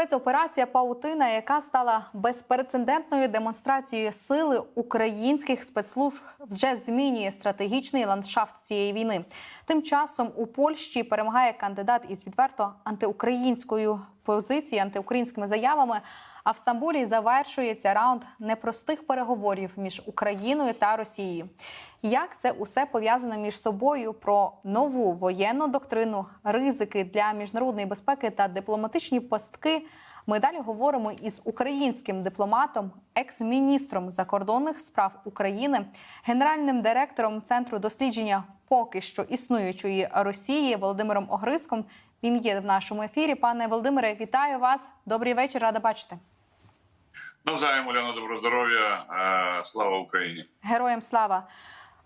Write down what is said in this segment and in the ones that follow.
Спецоперація Паутина, яка стала безпрецедентною демонстрацією сили українських спецслужб, вже змінює стратегічний ландшафт цієї війни. Тим часом у Польщі перемагає кандидат із відверто антиукраїнською позицією, антиукраїнськими заявами. А в Стамбулі завершується раунд непростих переговорів між Україною та Росією. Як це усе пов'язано між собою про нову воєнну доктрину, ризики для міжнародної безпеки та дипломатичні пастки? Ми далі говоримо із українським дипломатом, екс-міністром закордонних справ України, генеральним директором центру дослідження поки що існуючої Росії Володимиром Огриском. Він є в нашому ефірі. Пане Володимире, вітаю вас. Добрий вечір, рада бачити. Навзаєм, Уляна, добро здоров'я. Е, Слава Україні. Героям слава.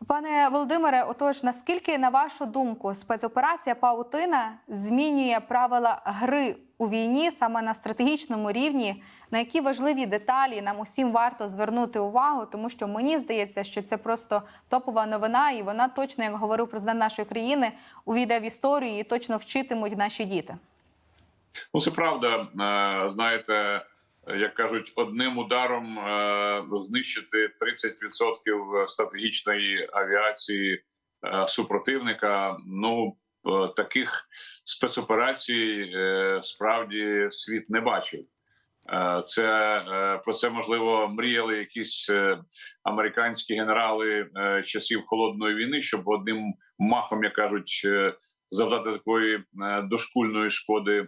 Пане Володимире, отож, наскільки, на вашу думку, спецоперація Паутина змінює правила гри у війні саме на стратегічному рівні? На які важливі деталі нам усім варто звернути увагу? Тому що мені здається, що це просто топова новина, і вона точно, як говорив президент нашої країни, увійде в історію і точно вчитимуть наші діти. Ну, це правда. Е, Знаєте, як кажуть, одним ударом е, знищити 30% стратегічної авіації е, супротивника. Ну е, таких спецоперацій справді світ не бачив. Це про це можливо мріяли якісь американські генерали часів холодної війни, щоб одним махом, як кажуть, завдати такої дошкульної шкоди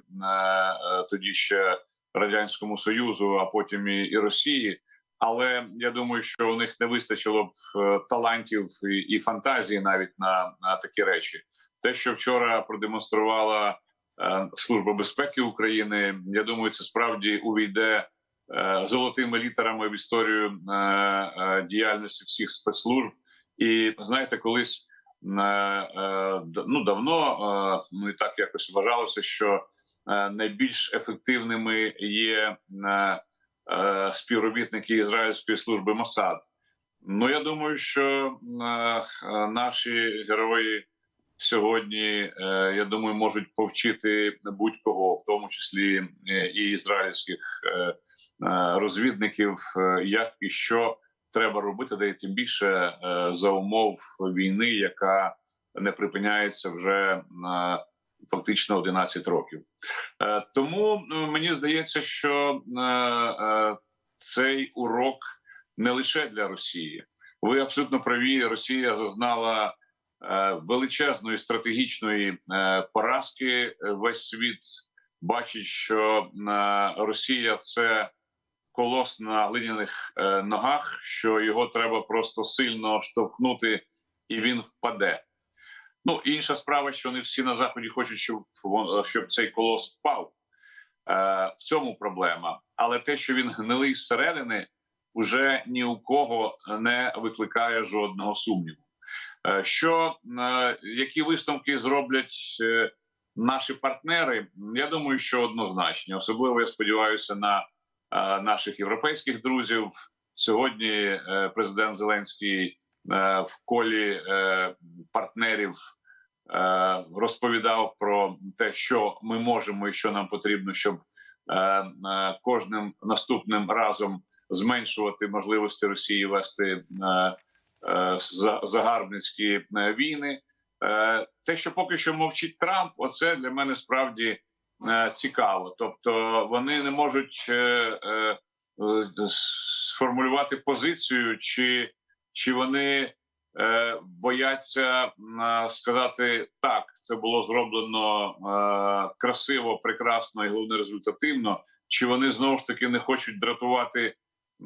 тоді ще радянському союзу, а потім і, Росії. Але я думаю, що у них не вистачило б е, талантів і, фантазії навіть на, на такі речі. Те, що вчора продемонструвала е, Служба безпеки України, я думаю, це справді увійде е, золотими літерами в історію діяльності всіх спецслужб. І знаєте, колись ну давно ну і так якось вважалося, що найбільш ефективними є е, е, співробітники ізраїльської служби Мосад. Ну я думаю, що е, е, наші герої сьогодні, е, я думаю, можуть повчити будь-кого, в тому числі е, і ізраїльських е, е, розвідників, е, як і що треба робити, де тим більше е, за умов війни, яка не припиняється вже е, фактично 11 років. Е, Тому ну, мені здається, що е, е, цей урок не лише для Росії. Ви абсолютно праві. Росія зазнала величезної стратегічної поразки. Весь світ бачить, що Росія це колос на глиняних е, ногах, що його треба просто сильно штовхнути, і він впаде. Ну інша справа, що не всі на заході хочуть, щоб щоб цей колос впав. Е, в цьому проблема. Але те, що він гнилий зсередини, уже ні у кого не викликає жодного сумніву. Е, Що е, які висновки зроблять е, наші партнери? Я думаю, що однозначні. Особливо я сподіваюся на е, наших європейських друзів. Сьогодні е, президент Зеленський в колі е, партнерів е, розповідав про те, що ми можемо і що нам потрібно, щоб е, е, кожним наступним разом зменшувати можливості Росії вести е, е, загарбницькі е, війни. Е, Те, що поки що мовчить Трамп, оце для мене справді е, цікаво. Тобто вони не можуть е, е, е, сформулювати позицію, чи, чи вони е, бояться е, сказати так, це було зроблено е, красиво, прекрасно і головне результативно. Чи вони знову ж таки не хочуть дратувати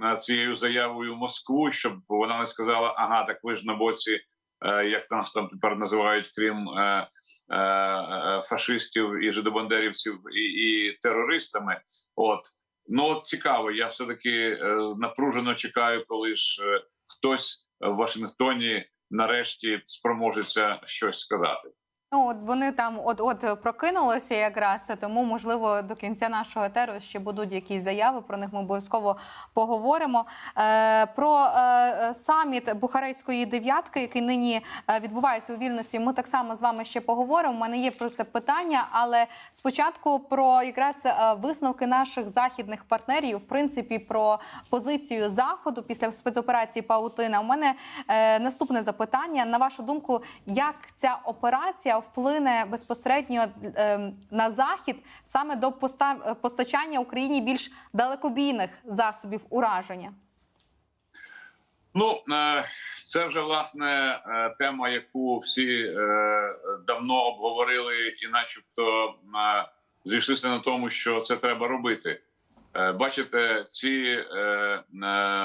е, цією заявою Москву, щоб вона не сказала: ага, так ви ж на боці, е, як нас там тепер називають, крім е, е, фашистів і жидобандерівців і, і терористами. От ну цікаво. Я все таки напружено чекаю, коли ж хтось в Вашингтоні нарешті спроможеться щось сказати. Ну, от вони там от от прокинулися якраз, тому можливо до кінця нашого етеру ще будуть якісь заяви. Про них ми обов'язково поговоримо. Е, про е, е, саміт Бухарейської дев'ятки, який нині е, відбувається у вільності. Ми так само з вами ще поговоримо. У мене є про це питання, але спочатку про якраз е, висновки наших західних партнерів, в принципі, про позицію заходу після спецоперації Паутина. У мене е, наступне запитання. На вашу думку, як ця операція вплине безпосередньо е, на захід саме до поста- постачання Україні більш далекобійних засобів ураження? Ну е, це вже власне е, тема, яку всі е, давно обговорили, і, начебто, зійшлися на тому, що це треба робити. Бачите, ці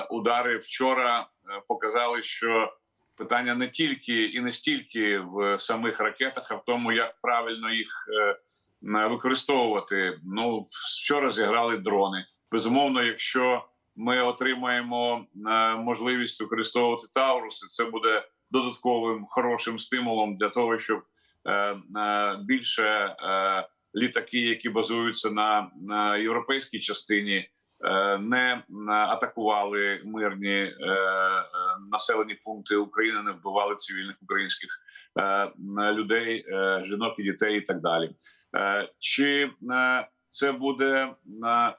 удари вчора показали, що питання не тільки і не стільки в самих ракетах, а в тому, як правильно їх е, використовувати. Ну вчора зіграли дрони. Безумовно, якщо ми отримаємо е, можливість використовувати Тауруси, це буде додатковим хорошим стимулом для того, щоб е, більше літаки, які базуються на, європейській частині, не е, атакували мирні е, е, населені пункти України, не вбивали цивільних українських е, людей, е, жінок і дітей, і так далі. Е, Чи е, це буде е,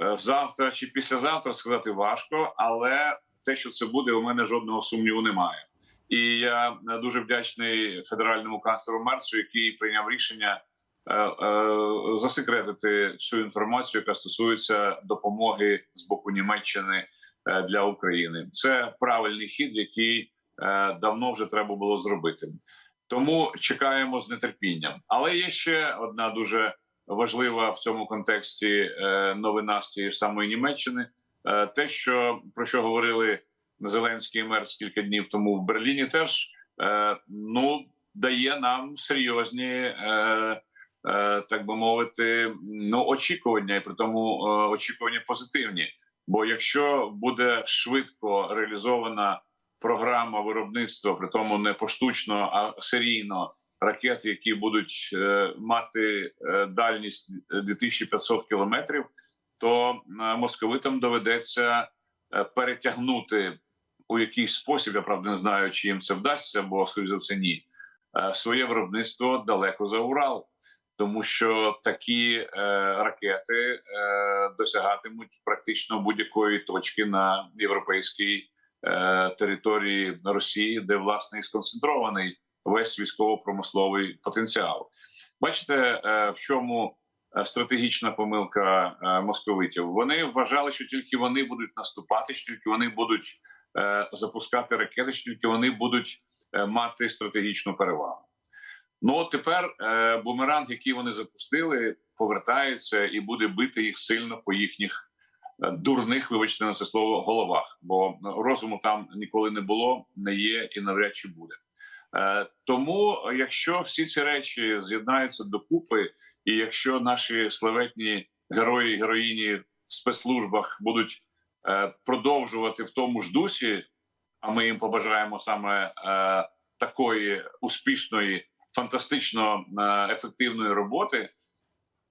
Е, завтра чи післязавтра сказати важко, але те, що це буде, у мене жодного сумніву немає. І я е, дуже вдячний федеральному канцлеру Мерцу, який прийняв рішення е, е, засекретити всю інформацію, яка стосується допомоги з боку Німеччини е, для України. Це правильний хід, який е, давно вже треба було зробити. Тому чекаємо з нетерпінням. Але є ще одна дуже важлива в цьому контексті е, новина з цієї ж самої Німеччини. Е, Те, що про що говорили Зеленський і Мерц кілька днів тому в Берліні, теж е, ну дає нам серйозні, е, е, так би мовити, ну очікування, і при тому е, очікування позитивні. Бо якщо буде швидко реалізована програма виробництва, при тому не поштучно, а серійно ракет, які будуть е, мати е, дальність 2500 кілометрів, то е, московитам доведеться е, перетягнути у якийсь спосіб. Я правда не знаю, чи їм це вдасться, бо скоріш за все ні. е, Своє виробництво далеко за Урал, тому що такі е, ракети е, досягатимуть практично будь-якої точки на європейській е, території Росії, де власне і сконцентрований весь військово-промисловий потенціал. Бачите, е, в чому е, стратегічна помилка е, московитів? Вони вважали, що тільки вони будуть наступати, що тільки вони будуть е, запускати ракети, що тільки вони будуть е, мати стратегічну перевагу. Ну от тепер е, бумеранг, який вони запустили, повертається і буде бити їх сильно по їхніх е, дурних, вибачте на це слово, головах. Бо розуму там ніколи не було, не є і навряд чи буде. Е, Тому, якщо всі ці речі з'єднаються докупи, і якщо наші славетні герої героїні в спецслужбах будуть е, продовжувати в тому ж дусі, а ми їм побажаємо саме е, такої успішної, фантастично е, ефективної роботи,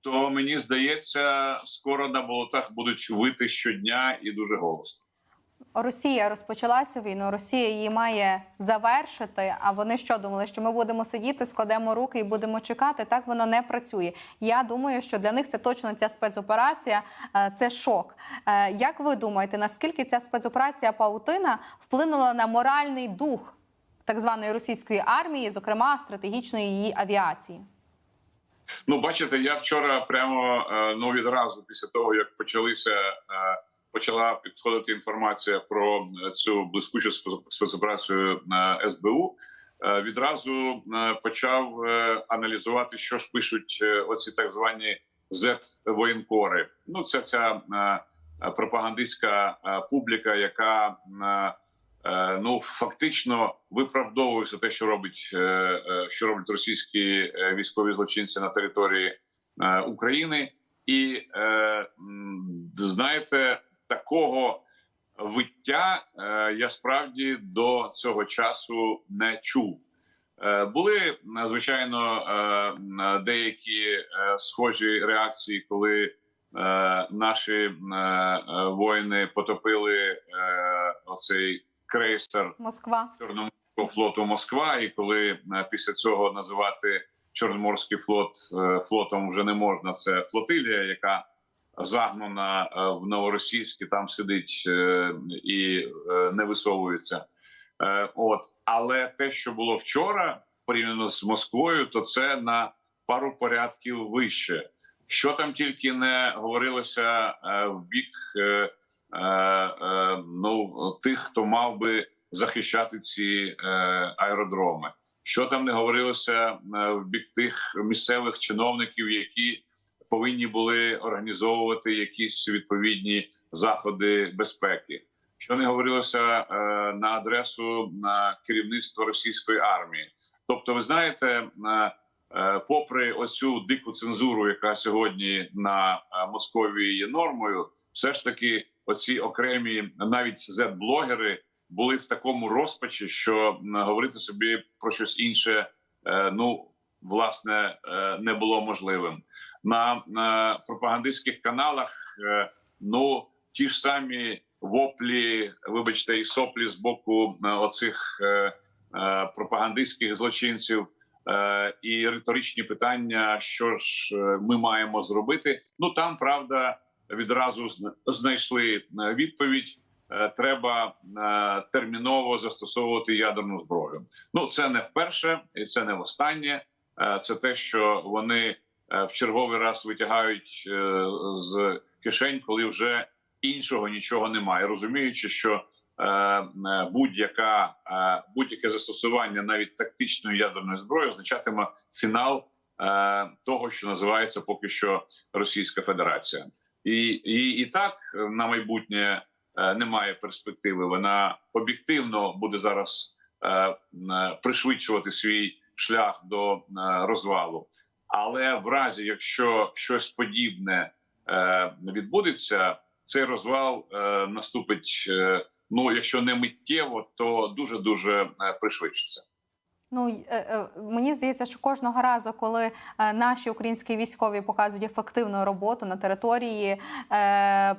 то мені здається, скоро на болотах будуть вити щодня і дуже голосно. Росія розпочала цю війну. Росія її має завершити. А вони що думали, що ми будемо сидіти, складемо руки і будемо чекати? Так воно не працює. Я думаю, що для них це точно ця спецоперація, е, це шок. Е, Як ви думаєте, наскільки ця спецоперація Паутина вплинула на моральний дух так званої російської армії, зокрема стратегічної її авіації? Ну, бачите, я вчора прямо е, ну відразу після того, як почалися е, почала підходити інформація про е, цю блискучу спе- спецоперацію на СБУ. Відразу почав аналізувати, що ж пишуть оці так звані Z-воєнкори. Ну, це ця пропагандистська публіка, яка ну фактично виправдовує все те, що робить е, е, що роблять російські е, військові злочинці на території е, України, і е, знаєте, такого виття е, я справді до цього часу не чув. Е, Були е, звичайно е, деякі е, схожі реакції, коли е, наші е, е, воїни потопили е, оцей крейсер Москва. Чорноморського флоту Москва, і коли е, після цього називати Чорноморський флот е, флотом вже не можна. Це флотилія, яка загнана е, в новоросійськ, там сидить і не висовується. От, але те, що було вчора, порівняно з Москвою, то це на пару порядків вище. Що там тільки не говорилося в бік ну тих, хто мав би захищати ці е, аеродроми. Що там не говорилося е, в бік тих місцевих чиновників, які повинні були організовувати якісь відповідні заходи безпеки. Що не говорилося е, на адресу на керівництво російської армії? Тобто, ви знаєте, е, е, попри оцю дику цензуру, яка сьогодні на е, Московії є нормою, все ж таки, оці окремі навіть зет-блогери були в такому розпачі, що говорити собі про щось інше, е, ну власне, е, не було можливим. На, пропагандистських каналах, е, ну ті ж самі воплі, вибачте, і соплі з боку оцих пропагандистських злочинців. І риторичні питання, що ж ми маємо зробити. Ну там правда відразу зна- знайшли е, відповідь. Е, Треба е, терміново застосовувати ядерну зброю. Ну це не вперше, і це не востаннє. Е, Це те, що вони в черговий раз витягають з кишень, коли вже іншого нічого немає, розуміючи, що будь-яка будь-яке застосування навіть тактичної ядерної зброї означатиме фінал того, що називається поки що Російська Федерація, і, і, і так е, на майбутнє е, немає перспективи. Вона об'єктивно буде зараз е, пришвидшувати свій шлях до розвалу. Але в разі, якщо щось подібне відбудеться, цей розвал наступить. Ну, якщо не миттєво, то дуже дуже пришвидшиться. Ну е, е, мені здається, що кожного разу, коли е, наші українські військові показують ефективну роботу на території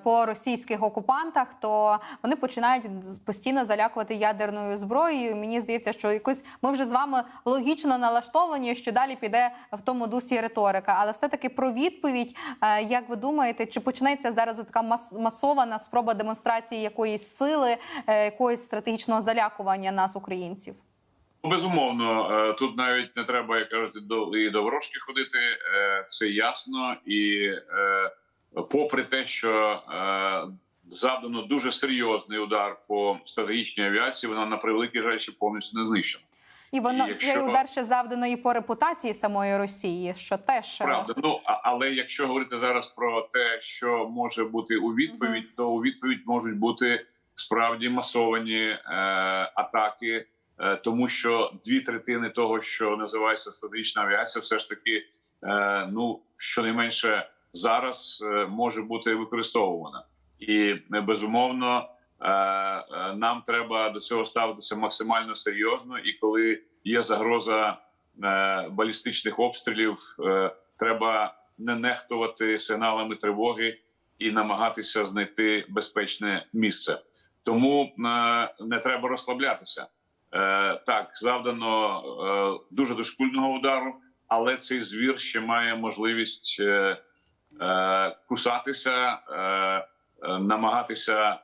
по російських окупантах, то вони починають постійно залякувати ядерною зброєю. Мені здається, що якось ми вже з вами логічно налаштовані, що далі піде в тому дусі риторика. Але все таки про відповідь, як ви думаєте, чи почнеться зараз така мас- масована спроба демонстрації якоїсь сили, якоїсь стратегічного залякування нас, українців? Безумовно, е, тут навіть не треба як кажуть, до і до ворожки ходити. е, Це ясно, і е, попри те, що завдано дуже серйозний удар по стратегічній авіації, вона на превеликий жаль ще повністю не знищена. І воно І якщо- цей удар ще завдано і по репутації самої Росії, що теж Правда, ну але якщо говорити зараз про те, що може бути у відповідь, то у відповідь можуть бути справді масовані е, атаки, тому що дві третини того, що називається стратегічна авіація, все ж таки, е, ну щонайменше зараз е, може бути використовувана, і е, безумовно. е, е, Нам треба до цього ставитися максимально серйозно, і коли є загроза е, балістичних обстрілів, е, треба не нехтувати сигналами тривоги і намагатися знайти безпечне місце. Тому е, не треба розслаблятися. Е, Так, завдано е, дуже дошкульного удару, але цей звір ще має можливість е, кусатися, намагатися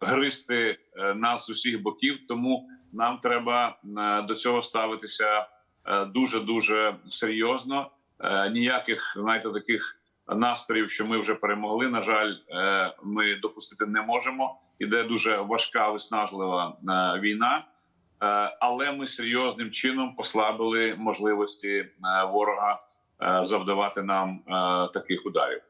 гризти е, нас з усіх боків. Тому нам треба до цього ставитися дуже дуже серйозно. Ніяких знаєте, таких настроїв, що ми вже перемогли. На жаль, ми допустити не можемо. Іде дуже важка виснажлива війна, але ми серйозним чином послабили можливості е, ворога е, завдавати нам е, таких ударів.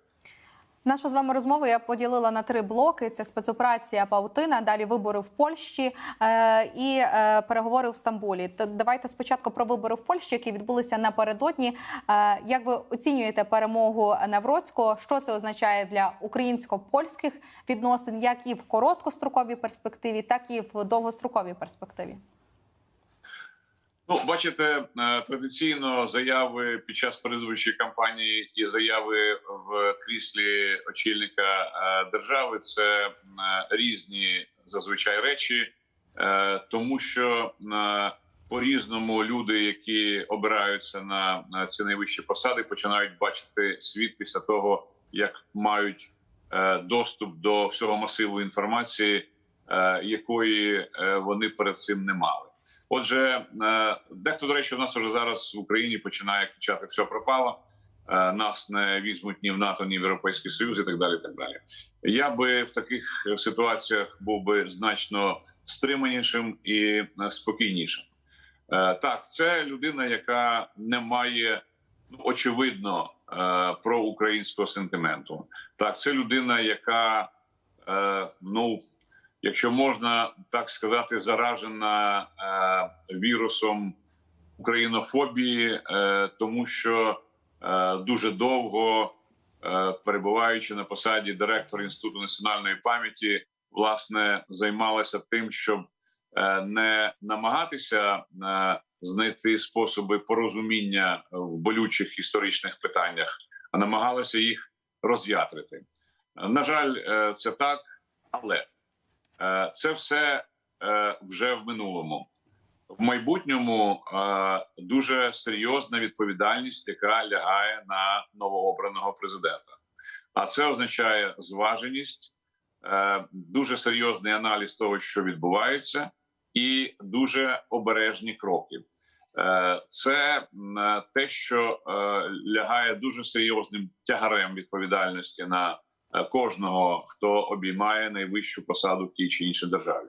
нашу з вами розмову я поділила на три блоки: це спецоперація Паутина, далі вибори в Польщі е, і е, переговори в Стамбулі. То давайте спочатку про вибори в Польщі, які відбулися напередодні. Е, як ви оцінюєте перемогу Навроцького? Що це означає для українсько-польських відносин, як і в короткостроковій перспективі, так і в довгостроковій перспективі? Ну, бачите, е, традиційно заяви під час передвиборчої кампанії і заяви в кріслі очільника е, держави це е, різні зазвичай речі, тому що е, по-різному люди, які обираються на ці найвищі посади, починають бачити світ після того, як мають доступ до всього масиву інформації, якої вони перед цим не мали. Отже, е, дехто, до речі, у нас вже зараз в Україні починає кричати все пропало. е, Нас не візьмуть ні в НАТО, ні в Європейський Союз, і так далі. Так далі. Я би в таких ситуаціях був би значно стриманішим і е, спокійнішим. Так, це людина, яка не має ну, очевидно проукраїнського сентименту. Так, це людина, яка ну якщо можна так сказати, заражена е, вірусом українофобії, е, тому що е, дуже довго е, перебуваючи на посаді директора інституту національної пам'яті, власне займалася тим, щоб е, не намагатися е, знайти способи порозуміння в болючих історичних питаннях, а намагалася їх роз'ятрити. На жаль, е, це так, але Це все е, вже в минулому. В майбутньому е, дуже серйозна відповідальність, яка лягає на новообраного президента. А це означає зваженість, е, дуже серйозний аналіз того, що відбувається, і дуже обережні кроки. Е, Це е, те, що е, лягає дуже серйозним тягарем відповідальності на е, кожного, хто обіймає найвищу посаду в тій чи іншій державі.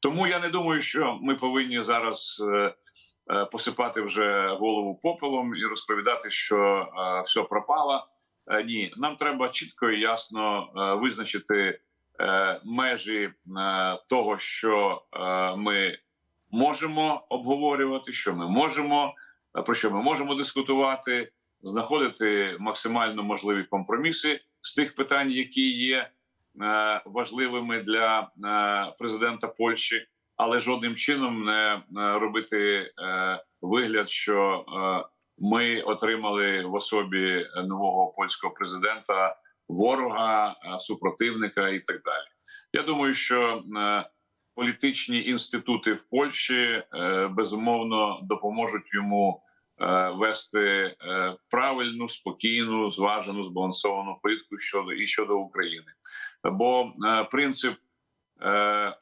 Тому я не думаю, що ми повинні зараз е, е, посипати вже голову попелом і розповідати, що е, все пропало. Е, Ні, нам треба чітко і ясно е, визначити е, межі е, того, що е, ми можемо обговорювати, що ми можемо, е, про що ми можемо дискутувати, знаходити максимально можливі компроміси з тих питань, які є е, важливими для е, президента Польщі, але жодним чином не е, робити вигляд, що ми отримали в особі нового польського президента ворога, супротивника і так далі. Я думаю, що політичні інститути в Польщі безумовно допоможуть йому вести е, правильну, спокійну, зважену, збалансовану політику щодо і щодо України. Бо е, принцип, е,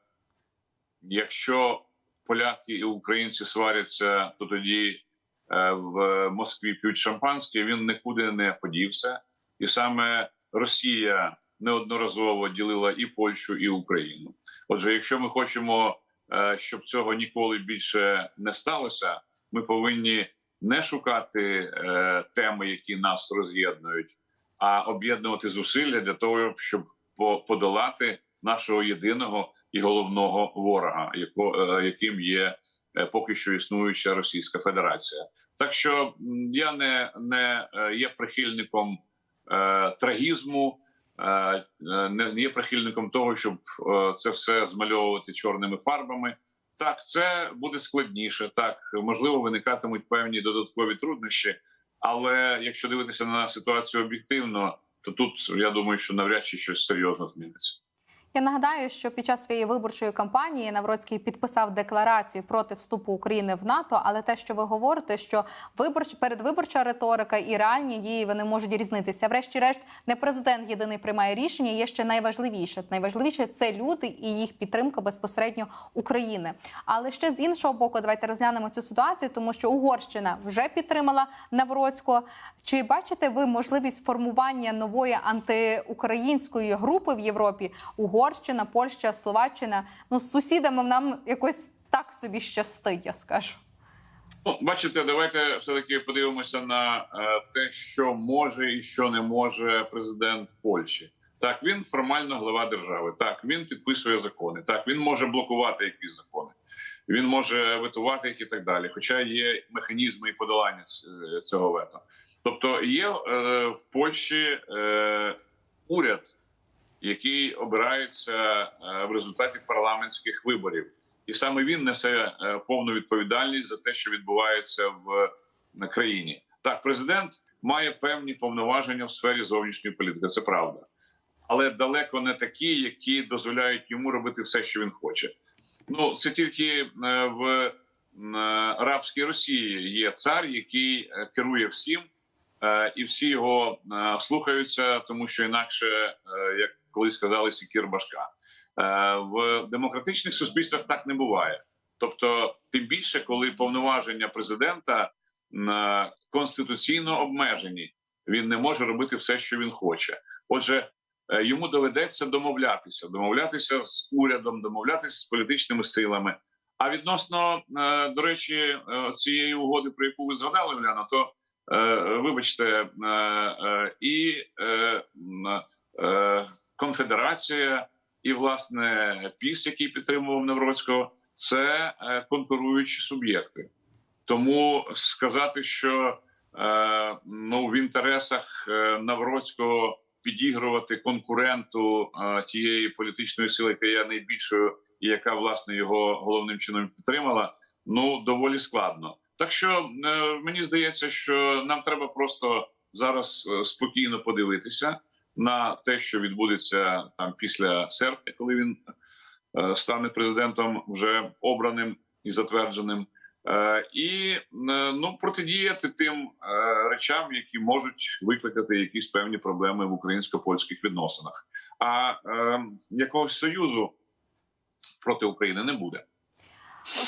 якщо поляки і українці сваряться, то тоді е, в Москві п'ють шампанське, він нікуди не подівся, і саме Росія неодноразово ділила і Польщу, і Україну. Отже, якщо ми хочемо, е, щоб цього ніколи більше не сталося, ми повинні не шукати е, теми, які нас роз'єднують, а об'єднувати зусилля для того, щоб по- подолати нашого єдиного і головного ворога, яко, е, яким є е, поки що існуюча Російська Федерація. Так що я не, не е, є прихильником е, трагізму, е, е, не є прихильником того, щоб е, це все змальовувати чорними фарбами. Так, це буде складніше. Так, можливо, виникатимуть певні додаткові труднощі. Але якщо дивитися на ситуацію об'єктивно, то тут я думаю, що навряд чи щось серйозно зміниться. Я нагадаю, що під час своєї виборчої кампанії Навроцький підписав декларацію проти вступу України в НАТО. Але те, що ви говорите, що виборч передвиборча риторика і реальні дії вони можуть різнитися. Врешті-решт, не президент єдиний приймає рішення. Є ще найважливіше. Найважливіше це люди і їх підтримка безпосередньо України. Але ще з іншого боку, давайте розглянемо цю ситуацію, тому що Угорщина вже підтримала Навроцького. Чи бачите ви можливість формування нової антиукраїнської групи в Європі? Угорщина, Польща, Словаччина. Ну з сусідами нам якось так собі щастить, я скажу. Ну, бачите, давайте все таки подивимося на е, те, що може і що не може президент Польщі. Так, він формально глава держави. Так, він підписує закони. Так, він може блокувати якісь закони. Він може ветувати їх і так далі. Хоча є механізми і подолання ц- цього вето. Тобто є е, в Польщі е, уряд, який обирається е, в результаті парламентських виборів. і саме він несе е, повну відповідальність за те, що відбувається в країні. Так, президент має певні повноваження в сфері зовнішньої політики. Це правда, але далеко не такі, які дозволяють йому робити все, що він хоче. Ну це тільки е, в арабській Росії є цар, який керує всім, і всі його слухаються, тому що інакше, як колись сказали, сікір башка. Е, В демократичних суспільствах так не буває. Тобто, тим більше, коли повноваження президента м, конституційно обмежені, він не може робити все, що він хоче. Отже, е, йому доведеться домовлятися, домовлятися з урядом, домовлятися з політичними силами. А відносно е, до речі, е, цієї угоди, про яку ви згадали, Уляна, то е, вибачте, е, е, і е, е, конфедерація, і власне піс, який підтримував Навроцького, це е, конкуруючі суб'єкти. Тому сказати, що е, ну в інтересах е, Навроцького підігрувати конкуренту тієї політичної сили, яка є найбільшою, і яка власне його головним чином підтримала, ну доволі складно. Так що мені здається, що нам треба просто зараз спокійно подивитися на те, що відбудеться там після серпня, коли він е, стане президентом вже обраним і затвердженим. Е, і е, ну протидіяти тим речам, які можуть викликати якісь певні проблеми в українсько-польських відносинах. А е, якогось союзу проти України не буде.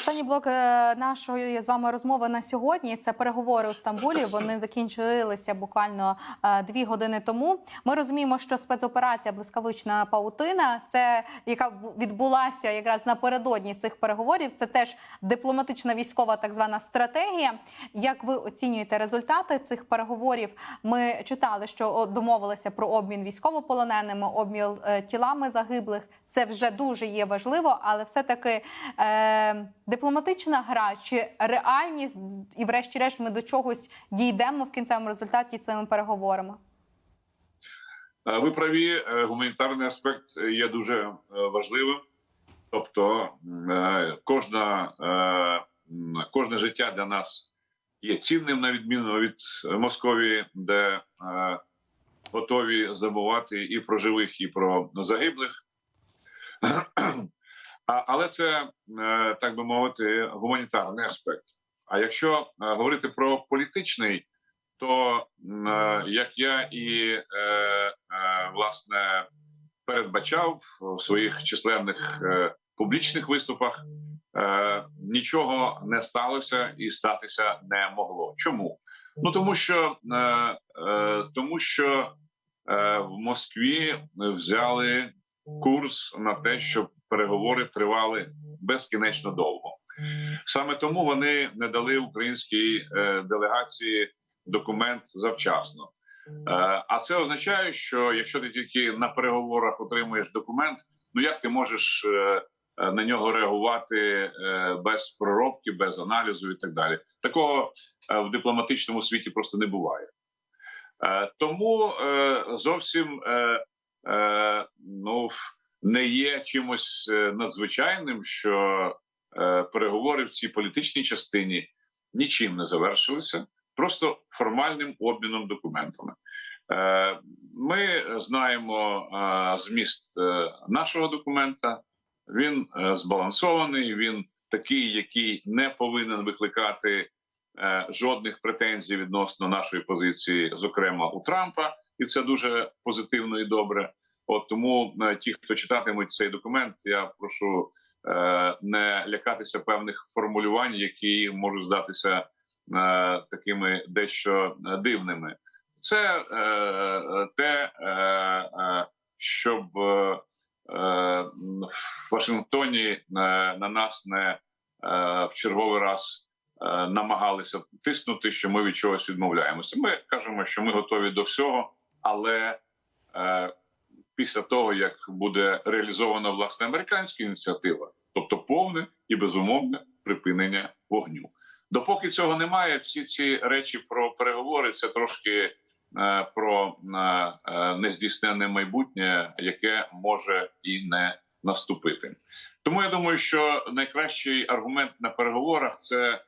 Останній блок е, нашої з вами розмови на сьогодні це переговори у Стамбулі. Вони закінчилися буквально е, дві години тому. Ми розуміємо, що спецоперація блискавична паутина, це яка відбулася якраз напередодні цих переговорів. Це теж дипломатична військова так звана стратегія. Як ви оцінюєте результати цих переговорів? Ми читали, що домовилися про обмін військовополоненими, обмін е, тілами загиблих. Це вже дуже є важливо, але все-таки е, дипломатична гра чи реальність, і врешті-решт ми до чогось дійдемо в кінцевому результаті цими переговорами. Е, Ви праві, е, гуманітарний аспект є дуже е, важливим. Тобто, кожна, кожне життя для нас є цінним, на відміну від Московії, де готові забувати і про живих, і про загиблих. Але це, е, так би мовити, гуманітарний аспект. А якщо е, говорити про політичний, то е, як я і власне передбачав в своїх численних публічних виступах, нічого не сталося і статися не могло. Чому? Ну тому що тому що в Москві взяли курс на те, щоб переговори тривали безкінечно довго. Саме тому вони не дали українській е, делегації документ завчасно. Е, а це означає, що якщо ти тільки на переговорах отримуєш документ, ну як ти можеш е, на нього реагувати без проробки, без аналізу і так далі? Такого в дипломатичному світі просто не буває. Тому зовсім е, ну не є чимось е, надзвичайним, що е, переговори в цій політичній частині нічим не завершилися, просто формальним обміном документами. Е, Ми знаємо е, зміст е, нашого документа. Він е, збалансований. Він такий, який не повинен викликати жодних претензій відносно нашої позиції, зокрема у Трампа, і це дуже позитивно і добре. От тому е, ті, хто читатимуть цей документ, я прошу е, не лякатися певних формулювань, які можуть здатися е, такими дещо е, дивними. Це е, те, е, е, щоб е, в Вашингтоні на нас не е, в черговий раз е, намагалися тиснути, що ми від чогось відмовляємося. Ми кажемо, що ми готові до всього, але е, після того як буде реалізована власне американська ініціатива, тобто повне і безумовне припинення вогню. Допоки цього немає, всі ці речі про переговори це трошки е, про е, е, майбутнє, яке може і не наступити. Тому я думаю, що найкращий аргумент на переговорах це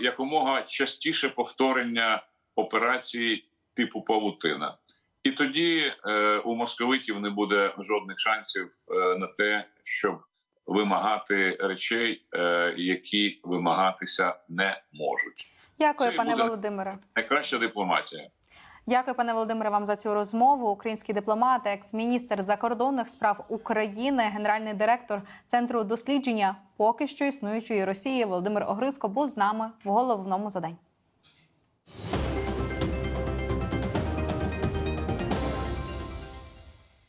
якомога частіше повторення операцій типу павутина. І тоді е, у московитів не буде жодних шансів е, на те, щоб вимагати речей, е, які вимагатися не можуть. Дякую, Це пане. Володимире. Найкраща дипломатія. Дякую, пане Володимире, вам за цю розмову. Український дипломат, екс-міністр закордонних справ України, генеральний директор центру дослідження поки що існуючої Росії Володимир Огриско був з нами в головному за день.